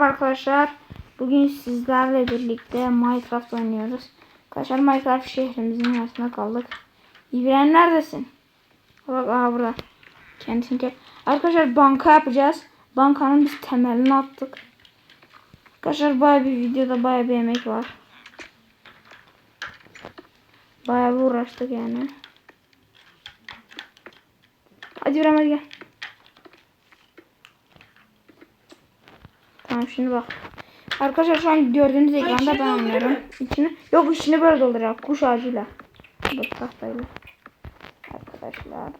merhaba arkadaşlar. Bugün sizlerle birlikte Minecraft oynuyoruz. Arkadaşlar Minecraft şehrimizin arasında kaldık. İbrahim neredesin? Bak aha burada. Kendisini çek. Arkadaşlar banka yapacağız. Bankanın biz temelini attık. Arkadaşlar baya bir videoda baya bir emek var. Baya bir uğraştık yani. Hadi İbrahim hadi gel. Tamam şimdi bak. Arkadaşlar şu an gördüğünüz ekranda ben mı? İçini yok içini böyle dolduracağım. Kuş ağacıyla. Dur tahtayla. Arkadaşlar.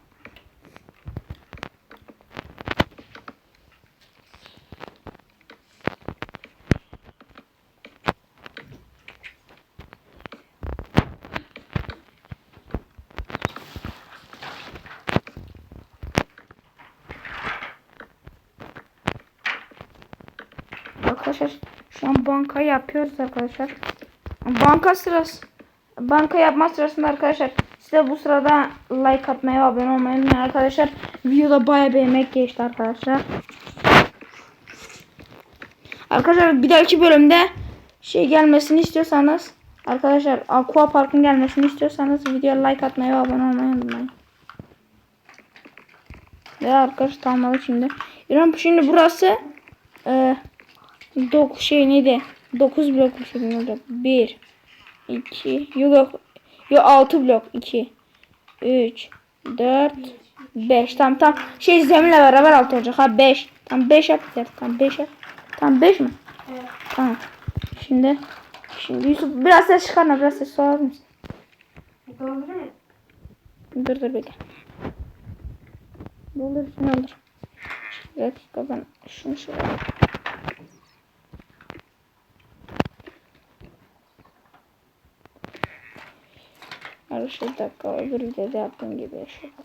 Arkadaşlar şu an banka yapıyoruz arkadaşlar. Banka sırası banka yapma sırasında arkadaşlar size bu sırada like atmayı abone olmayı unutmayın arkadaşlar. Videoda baya bir emek geçti arkadaşlar. Arkadaşlar bir dahaki bölümde şey gelmesini istiyorsanız arkadaşlar Aqua Park'ın gelmesini istiyorsanız videoya like atmayı abone olmayı unutmayın. Ve arkadaşlar tamamladı şimdi. İrem şimdi burası e, Dok şey neydi? 9 blok bir şey olacak. 1 2 yok yok. Yok 6 blok 2 3 4 5 tam tam şey zeminle beraber 6 olacak ha 5 tam 5 yap tam 5 yap tam 5 mi? Evet. Tamam. Şimdi şimdi Yusuf biraz ses çıkarma biraz ses sorar mısın? Doldurayım mı? Dur dur bekle. Ne olur ne olur. Bir dakika ben şunu şöyle Videoda yaptığım gibi yaşıyorum.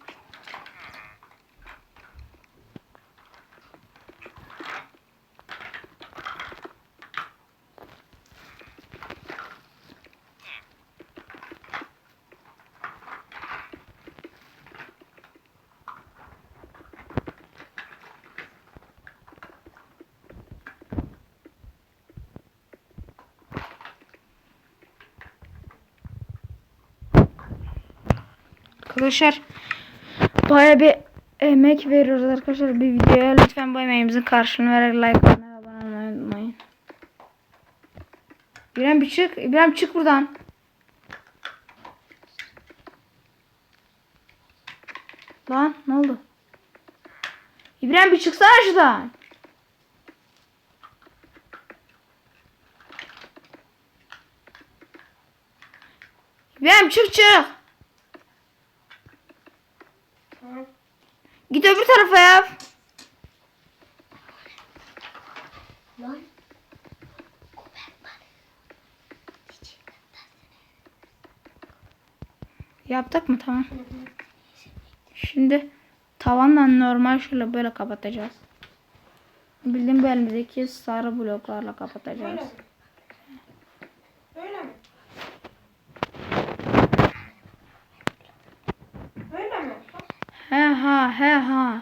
Arkadaşlar baya bir emek veriyoruz arkadaşlar bir videoya. Lütfen bu emeğimizin karşılığını vererek like atmayı abone olmayı unutmayın. İbrahim bir çık. İbrahim çık buradan. Lan ne oldu? İbrahim bir çıksana şuradan. İbrahim çık çık. Tamam. Git öbür tarafa yap. Lan. Yaptık mı? Tamam. Şimdi tavanla normal şöyle böyle kapatacağız. Bildiğim bu elimizdeki sarı bloklarla kapatacağız. Böyle mi? Böyle mi? He ha he ha.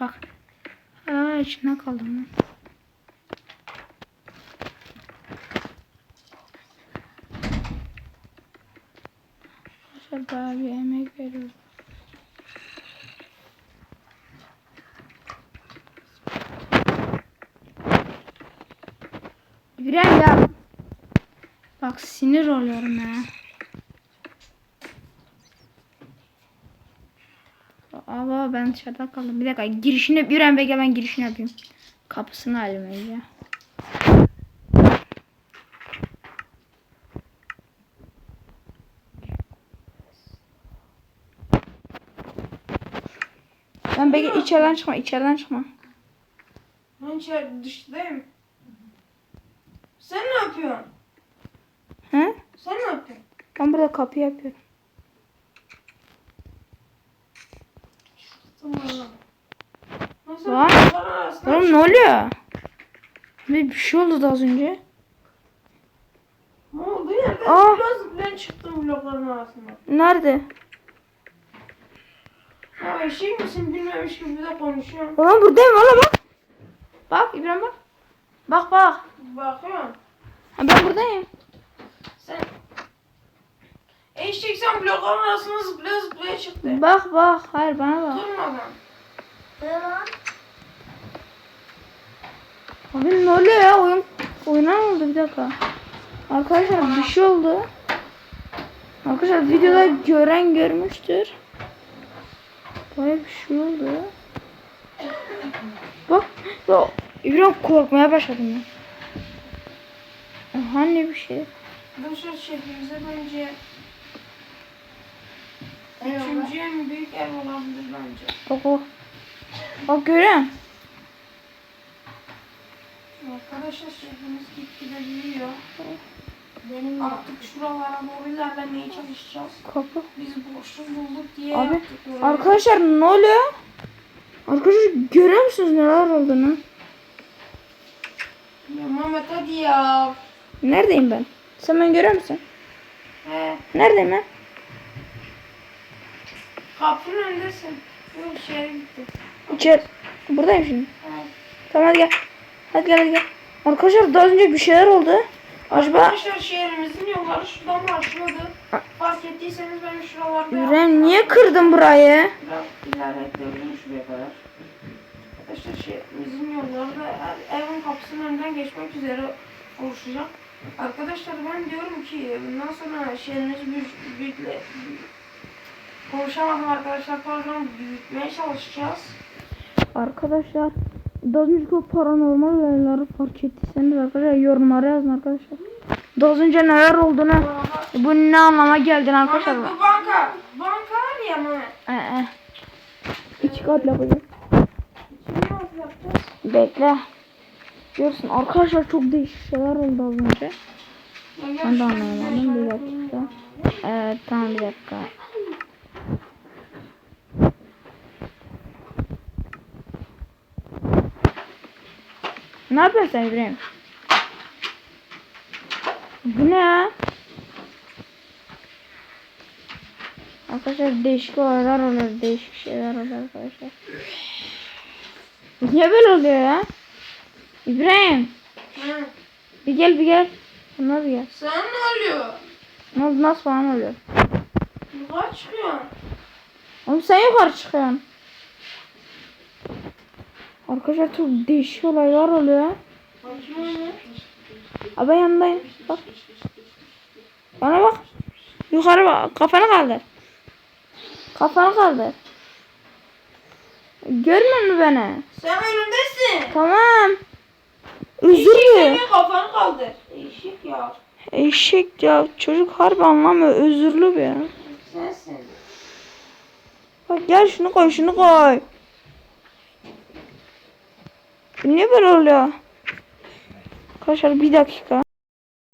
Bak. Aa içine kaldım. Arkadaşlar bir emek veriyoruz. İbrahim ya. Bak sinir oluyorum ya. Aa ben dışarıda kaldım. Bir dakika girişini İbrahim bekle ben girişini yapayım. Kapısını halim önce. Ben bekle içeriden çıkma içeriden çıkma. Ben içeride dıştayım. Sen ne yapıyorsun? He? Sen ne yapıyorsun? Ben burada kapı yapıyorum. Lan. Oğlum ne oluyor? Bir bir şey oldu da az önce. Aa. Biraz ben çıktım blokların arasında. Nerede? Ya eşek misin bilmemiş gibi de konuşuyorsun. Ulan buradayım valla bak. Bak İbrahim bak. Bak bak. Bakıyorum. Ha, ben buradayım. Eşek sen blokların arasında zıplaya zıplaya çıktı. Bak bak. Hayır bana bak. Durmadan. Abi ne oluyor ya oyun? Oyuna ne oldu bir dakika. Arkadaşlar bir şey oldu. Arkadaşlar videoda gören görmüştür. Baya bir şey oldu. Bak. Ya, İbrahim korkmaya başladım ben. Aha ne bir şey. Arkadaşlar şehrimize bence üçüncü en büyük ev olabilir bence. Bak o. Bak görüyor? Arkadaşlar şehrimiz gitgide büyüyor. Benim artık şuralara doğru ilerlemeye çalışacağız. Kapı. Biz boşluk bulduk diye Abi, yaptık böyle. Arkadaşlar ne oluyor? Arkadaşlar görüyor musunuz neler olduğunu? Ya Mehmet hadi ya. Neredeyim ben? Sen beni görüyor musun? He, Neredeyim ben? Kapının önündesin. Yok şehre gitti. İçeri. Buradayım şimdi. He. Tamam hadi gel. Hadi gel hadi gel. Arkadaşlar daha önce bir şeyler oldu. Acaba Arkadaşlar şehrimizin yolları şuradan başlıyordu. Fark ettiyseniz ben şuralarda İbrahim niye kırdın burayı? Biraz ilerletebilirim şuraya kadar. Arkadaşlar şehrimizin yolları da evin kapısının önünden geçmek üzere oluşacak. Arkadaşlar ben diyorum ki bundan sonra şehrimizi büyük, büyükle, konuşamadım arkadaşlar pardon büyütmeye çalışacağız. Arkadaşlar daha önceki o paranormal olayları fark ettiyseniz arkadaşlar yorumlara yazın arkadaşlar. Daha önce neler olduğunu bu ne anlama geldiğini arkadaşlar. Mehmet bu banka, banka var ya Mehmet. Ee, e. İki kat yapacağız. Bekle. Görürsün arkadaşlar çok değişik şeyler oldu az önce. Ben de anlayamadım bir böyle dakika. Evet tamam bir dakika. Ne yapıyorsun sen İbrahim? Bu ne ya? Arkadaşlar değişik olaylar oluyor. Değişik şeyler oluyor arkadaşlar. Niye böyle oluyor ya? İbrahim Hı. bir gel bir gel. Bunlar bir gel. Sen ne oluyor? Ne oldu nasıl falan oluyor? Yukarı çıkıyorsun. Oğlum sen yukarı çıkıyorsun. Arkadaşlar çok değişik olaylar oluyor. Abi yanındayım. Bak. Bana bak. Yukarı bak. Kafanı kaldır. Kafanı kaldır. Görmüyor musun beni? Sen önümdesin. Tamam. Özürlü. senin kafanı kaldır. Eşek ya. Eşek ya. Çocuk harbi anlamıyor. Özürlü bir. Sensin. Bak gel şunu koy şunu koy. Niye böyle oluyor? Arkadaşlar bir dakika.